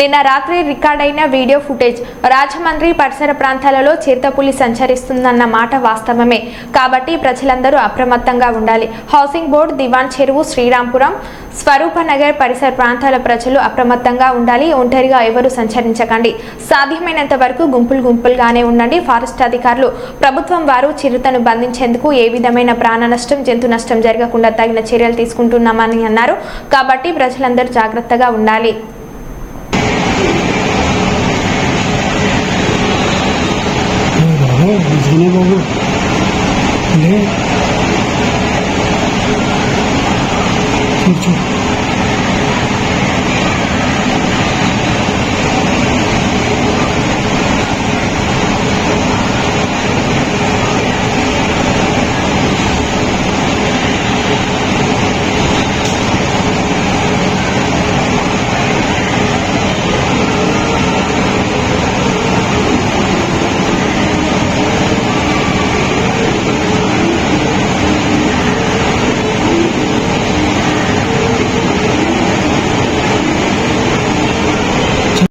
నిన్న రాత్రి రికార్డైన video footage Rajahmundry పరిసర ప్రాంతాలలో చిరుతపులి సంచరిస్తుందన్న మాట వాస్తవమే. కాబట్టి ప్రజలందరూ అప్రమత్తంగా ఉండాలి. హౌసింగ్ బోర్డు దివాన్ చెరువు శ్రీరాంపురం స్వరూపనగర్ పరిసర ప్రాంతాల ప్రజలు అప్రమత్తంగా ఉండాలి. ఒంటరిగా ఎవరు సంచరించకండి. సాధ్యమైనంత వరకు గుంపులు గుంపులుగానే ఉండండి. ఫారెస్ట్ అధికారులు ప్రభుత్వం వారు చిరుతను బంధించేందుకు ఏ విధమైన ప్రాణ నష్టం జంతు నష్టం జరగకుండా తగిన చర్యలు తీసుకుంటున్నామని అన్నారు. కాబట్టి ప్రజలందరూ జాగ్రత్తగా ఉండాలి. ना बाबू ले चुप चुप